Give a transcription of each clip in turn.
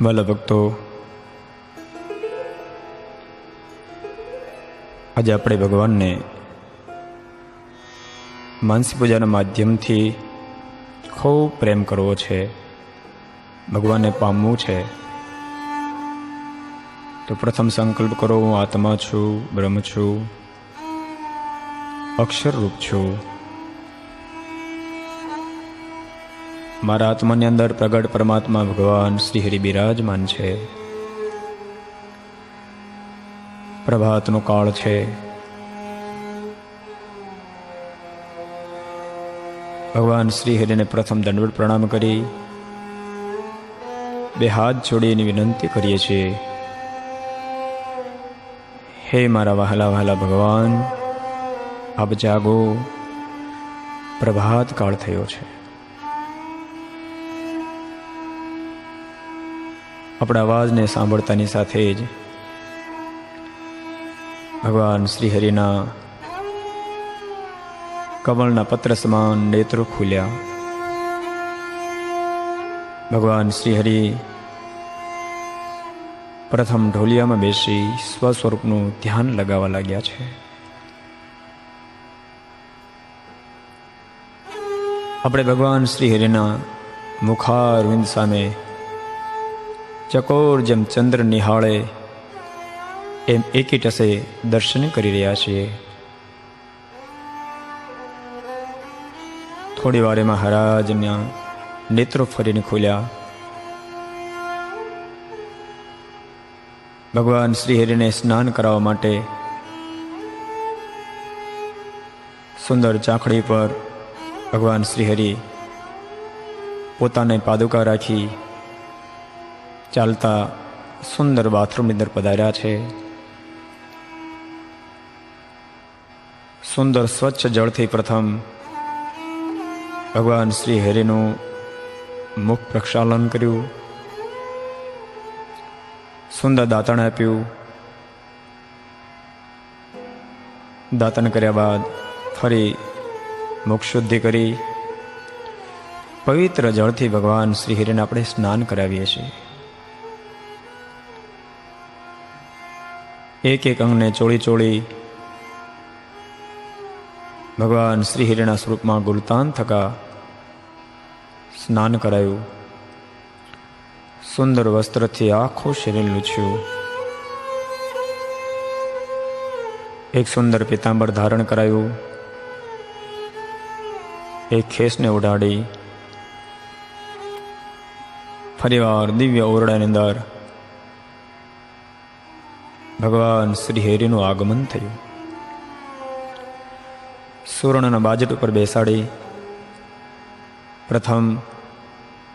વાલા ભક્તો આજે આપણે ભગવાનને માનસી પૂજાના માધ્યમથી ખૂબ પ્રેમ કરવો છે, ભગવાનને પામવું છે. તો પ્રથમ સંકલ્પ કરો, હું આત્મા છું, બ્રહ્મ છું, અક્ષરરૂપ છું. મારા આત્માની અંદર પ્રગટ પરમાત્મા ભગવાન શ્રી હરિ બિરાજમાન છે. પ્રભાતનો કાળ છે. ભગવાન શ્રી હરિને પ્રથમ દંડવટ પ્રણામ કરી. બે હાથ જોડીને વિનંતી કરીએ છીએ. હે મારા વહાલા વહાલા ભગવાન, આપ જાગો. પ્રભાત કાળ થયો છે. આપણા અવાજને સાંભળતાની સાથે જ ભગવાન શ્રી હરિના કમળના પત્ર સમાન નેત્રો ખુલ્યા. ભગવાન શ્રી હરિ પ્રથમ ઢોલિયામાં બેસી સ્વસ્વરૂપનું ધ્યાન લગાવવા લાગ્યા છે. આપણે ભગવાન શ્રી હરિના મુખારવિંદ સામે ચકોર જેમ ચંદ્ર નિહાળે, એમ એકી ટસે દર્શન કરી રહ્યા છીએ. થોડી વાર એમાં હરાજના નેત્રો ફરીને ખોલ્યા. ભગવાન શ્રી હરિને સ્નાન કરાવવા માટે સુંદર ચાખડી પર ભગવાન શ્રી હરિ પોતાને પાદુકા રાખી ચાલતા સુંદર બાથરૂમની અંદર પધાર્યા છે. સુંદર સ્વચ્છ જળથી પ્રથમ ભગવાન શ્રી હરિનું મુખ પ્રક્ષાલન કર્યું. સુંદર દાંતણ આપ્યું. દાંતણ કર્યા બાદ ફરી મુખ શુદ્ધિ કરી. પવિત્ર જળથી ભગવાન શ્રી હરિને આપણે સ્નાન કરાવીએ છીએ. એક એક અંગને ચોળી ચોળી ભગવાન શ્રી હિરેના સ્વરૂપમાં ગુલતાન થકા સ્નાન કરાયું. સુંદર વસ્ત્રથી આખું શરીર લૂછ્યું. એક સુંદર પિતાંબર ધારણ કરાયું. એક ખેસને ઉડાડી. ફરીવાર દિવ્ય ઓરડાની અંદર ભગવાન શ્રી હરિનું આગમન થયું. સુવર્ણના બાજટ ઉપર બેસાડી પ્રથમ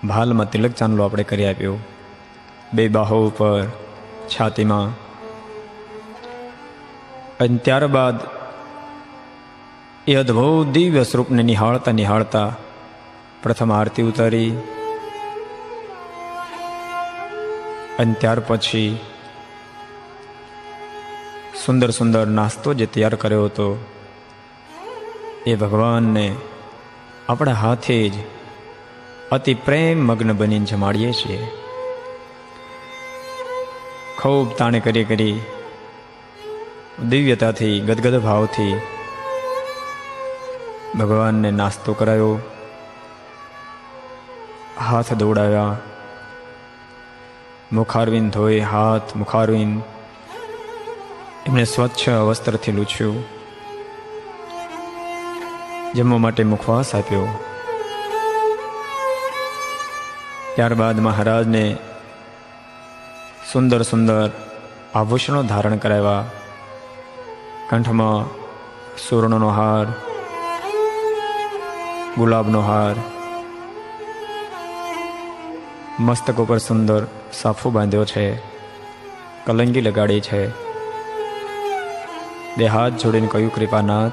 ભાલમાં તિલક ચાંદલો આપણે કરી આપ્યો. બે બાહો ઉપર છાતીમાં. અને ત્યારબાદ એ અદ્ભુત દિવ્ય સ્વરૂપને નિહાળતા નિહાળતા પ્રથમ આરતી ઉતારી. અને ત્યાર પછી સુંદર સુંદર નાસ્તો જે તૈયાર કર્યો હતો, એ ભગવાનને આપણા હાથે જ અતિ પ્રેમ મગ્ન બનીને જમાડીએ છીએ. ખૂબ તાણે કરી કરી દિવ્યતાથી, ગદગદ ભાવથી ભગવાનને નાસ્તો કરાયો, હાથ દોડાવ્યા મુખારવિંદ ધોઈ, હાથ મુખારવિંદ એમણે સ્વચ્છ વસ્ત્રથી લૂછ્યું જમવા માટે મુખવાસ આપ્યો. ત્યારબાદ મહારાજને સુંદર સુંદર આભૂષણો ધારણ કરાવ્યા. કંઠમાં સુવર્ણનો હાર, ગુલાબનો હાર, મસ્તક ઉપર સુંદર સાફો બાંધ્યો છે, કલંગી લગાડી છે. બે હાથ જોડીને કહ્યું, કૃપાનાથ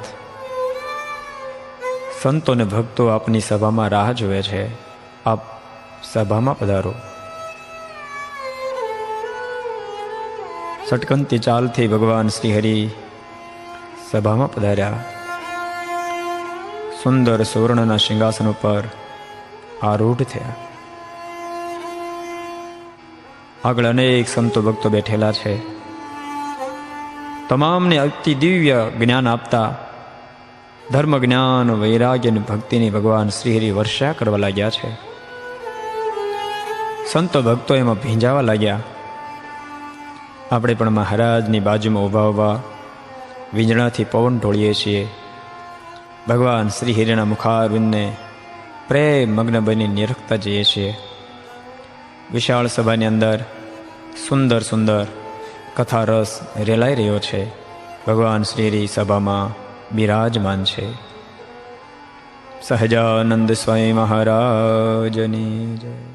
સંતો ને ભક્તો આપની સભામાં રાહ જોવે છે. આપ સભામાં પધારો. સટકંતી ચાલથી ભગવાન શ્રી હરિ સભામાં પધાર્યા. સુંદર સુવર્ણના સિંહાસન ઉપર આરૂઢ થયા. આગળ અનેક સંતો ભક્તો બેઠેલા છે. તમામને અતિ દિવ્ય જ્ઞાન આપતા ધર્મ જ્ઞાન વૈરાગ્ય અને ભક્તિની ભગવાન શ્રીહરિ વર્ષા કરવા લાગ્યા છે સંતો ભક્તો એમાં ભીંજાવા લાગ્યા આપણે પણ મહારાજની બાજુમાં ઊભા ઊભા વીંજણાથી પવન ઢોળીએ છીએ। ભગવાન શ્રી હિરના મુખારવિંદને પ્રેમ મગ્ન બની નિરખતા જઈએ છીએ। વિશાળ સભાની અંદર સુંદર સુંદર કથા રસ રેલાઈ રહ્યો છે. ભગવાન શ્રીહરિ સભામાં બિરાજમાન છે. સહજાનંદ સ્વામી મહારાજની જય.